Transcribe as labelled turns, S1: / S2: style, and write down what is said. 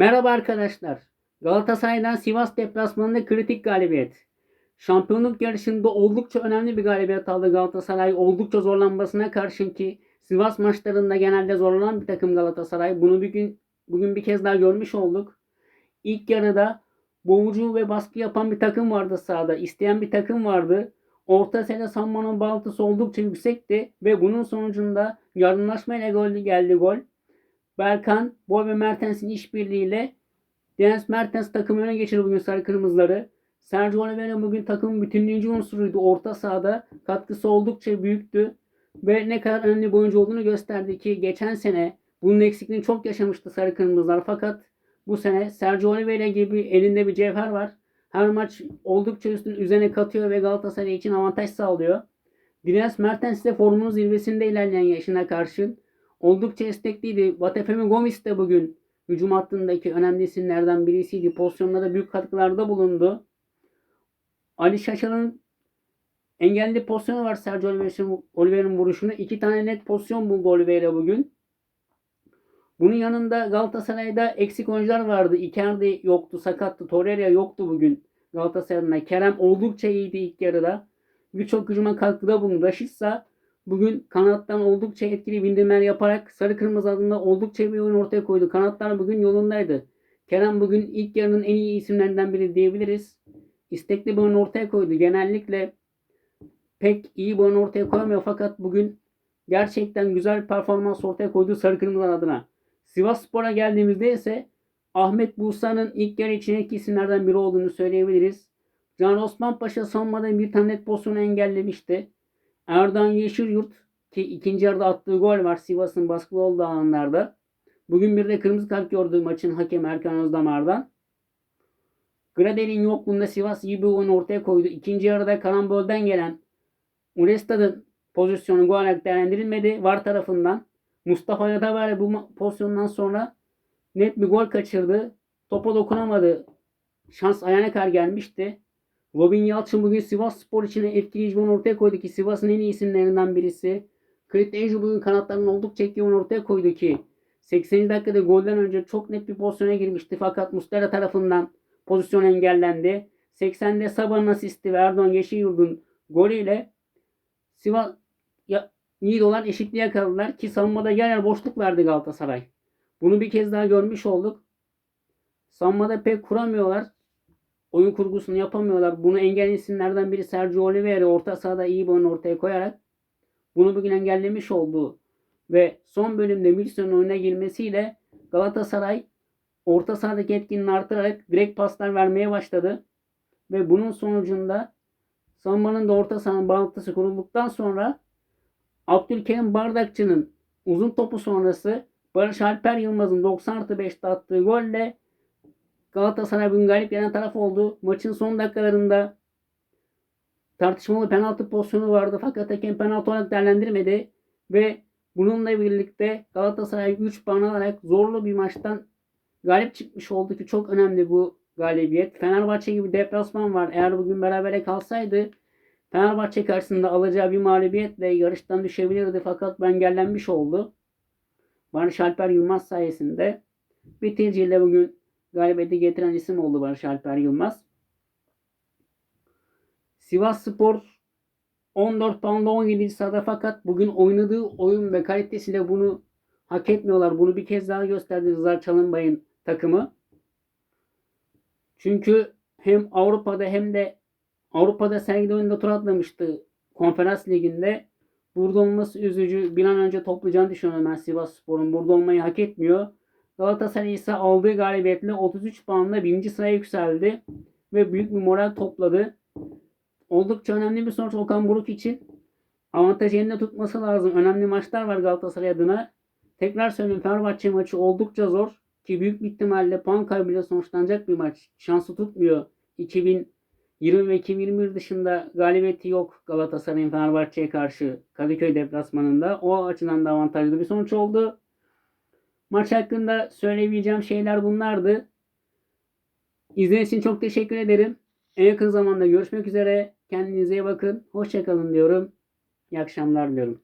S1: Merhaba arkadaşlar. Galatasaray'dan Sivas deplasmanında kritik galibiyet. Şampiyonluk yarışında oldukça önemli bir galibiyet aldı Galatasaray. Oldukça zorlanmasına karşın ki Sivas maçlarında genelde zorlanan bir takım Galatasaray. Bunu bugün bugün bir kez daha görmüş olduk. İlk yarıda boğucu ve baskı yapan bir takım vardı sahada. İsteyen bir takım vardı. Orta sene Samman'ın baltısı oldukça yüksekti ve bunun sonucunda yardımlaşmayla gol geldi gol. Berkan, Boy ve Mertens'in işbirliğiyle Deniz Mertens takımı öne geçirdi bugün sarı kırmızıları. Sergio Oliveira bugün takımın bütünleyici unsuruydu. Orta sahada katkısı oldukça büyüktü. Ve ne kadar önemli bir oyuncu olduğunu gösterdi ki geçen sene bunun eksikliğini çok yaşamıştı sarı kırmızılar. Fakat bu sene Sergio Oliveira gibi elinde bir cevher var. Her maç oldukça üstün üzerine katıyor ve Galatasaray için avantaj sağlıyor. Dines Mertens de formunun zirvesinde ilerleyen yaşına karşın oldukça istekliydi. Vatefemi Gomis de bugün hücum hattındaki önemli isimlerden birisiydi. Pozisyonlarda büyük katkılarda bulundu. Ali Şaşal'ın engelli pozisyonu var Sergio Oliveira'nın Oliveira'nın vuruşunu. İki tane net pozisyon buldu Oliveira bugün. Bunun yanında Galatasaray'da eksik oyuncular vardı. Icardi yoktu, sakattı. Torreira yoktu bugün Galatasaray'da. Kerem oldukça iyiydi ilk yarıda. Birçok hücuma katkıda bulundu. Raşitsa bugün kanattan oldukça etkili bindirmeler yaparak sarı kırmızı adında oldukça bir oyun ortaya koydu. Kanatlar bugün yolundaydı. Kerem bugün ilk yarının en iyi isimlerinden biri diyebiliriz. İstekli bir oyun ortaya koydu. Genellikle pek iyi bir oyun ortaya koyamıyor fakat bugün gerçekten güzel bir performans ortaya koydu sarı kırmızı adına. Sivas Spor'a geldiğimizde ise Ahmet Busa'nın ilk yarı içindeki isimlerden biri olduğunu söyleyebiliriz. Can Osman Paşa savunmada bir tane net pozisyonu engellemişti. Erdoğan Yeşilyurt ki ikinci yarıda attığı gol var Sivas'ın baskılı olduğu alanlarda. Bugün bir de kırmızı kart gördüğü maçın hakemi Erkan Özdamar'dan. Gradel'in yokluğunda Sivas iyi bir oyun ortaya koydu. İkinci yarıda karambolden gelen Unestad'ın pozisyonu gol olarak değerlendirilmedi. VAR tarafından. Mustafa Yadavar bu pozisyondan sonra net bir gol kaçırdı. Topa dokunamadı. Şans ayağına kadar gelmişti. Robin Yalçın bugün Sivas Spor için bir oyun ortaya koydu ki Sivas'ın en iyi isimlerinden birisi. Crit Angel bugün kanatlarının oldukça etkili ortaya koydu ki 80. dakikada golden önce çok net bir pozisyona girmişti fakat Mustera tarafından pozisyon engellendi. 80'de Sabah'ın asisti ve Erdoğan Yeşilyurt'un golüyle Sivas ya, Nidolar eşitliğe yakaladılar ki savunmada yer yer boşluk verdi Galatasaray. Bunu bir kez daha görmüş olduk. Savunmada pek kuramıyorlar. Oyun kurgusunu yapamıyorlar. Bunu engelleyen isimlerden biri Sergio Oliveira orta sahada iyi bir oyun ortaya koyarak bunu bugün engellemiş oldu. Ve son bölümde Wilson'un oyuna girmesiyle Galatasaray orta sahadaki etkinliğini artırarak direkt paslar vermeye başladı. Ve bunun sonucunda savunmanın da orta sahanın bağlantısı kurulduktan sonra Abdülkerim Bardakçı'nın uzun topu sonrası Barış Alper Yılmaz'ın 90 artı 5'te attığı golle Galatasaray bugün galip gelen taraf oldu. Maçın son dakikalarında tartışmalı penaltı pozisyonu vardı fakat hakem penaltı olarak değerlendirmedi ve bununla birlikte Galatasaray 3 puan alarak zorlu bir maçtan galip çıkmış oldu ki çok önemli bu galibiyet. Fenerbahçe gibi deplasman var. Eğer bugün berabere kalsaydı Fenerbahçe karşısında alacağı bir mağlubiyetle yarıştan düşebilirdi fakat bu engellenmiş oldu. Barış Alper Yılmaz sayesinde bitiriciyle bugün galibiyeti getiren isim oldu Barış Alper Yılmaz. Sivas Spor 14 puanla 17. sırada fakat bugün oynadığı oyun ve kalitesiyle bunu hak etmiyorlar. Bunu bir kez daha gösterdi Rıza Çalınbay'ın takımı. Çünkü hem Avrupa'da hem de Avrupa'da sergide oyunda tur atlamıştı konferans liginde. Burada olması üzücü. Bir an önce toplayacağını düşünüyorum ben Sivas Spor'un. Burada olmayı hak etmiyor. Galatasaray ise aldığı galibiyetle 33 puanla birinci sıraya yükseldi. Ve büyük bir moral topladı. Oldukça önemli bir sonuç Okan Buruk için. Avantajı elinde tutması lazım. Önemli maçlar var Galatasaray adına. Tekrar söyleyeyim Fenerbahçe maçı oldukça zor. Ki büyük bir ihtimalle puan kaybıyla sonuçlanacak bir maç. Şansı tutmuyor. 2020 ve 2021 dışında galibiyeti yok Galatasaray'ın Fenerbahçe'ye karşı Kadıköy deplasmanında. O açıdan da avantajlı bir sonuç oldu. Maç hakkında söyleyebileceğim şeyler bunlardı. İzlediğiniz için çok teşekkür ederim. En yakın zamanda görüşmek üzere. Kendinize iyi bakın. Hoşçakalın diyorum. İyi akşamlar diliyorum.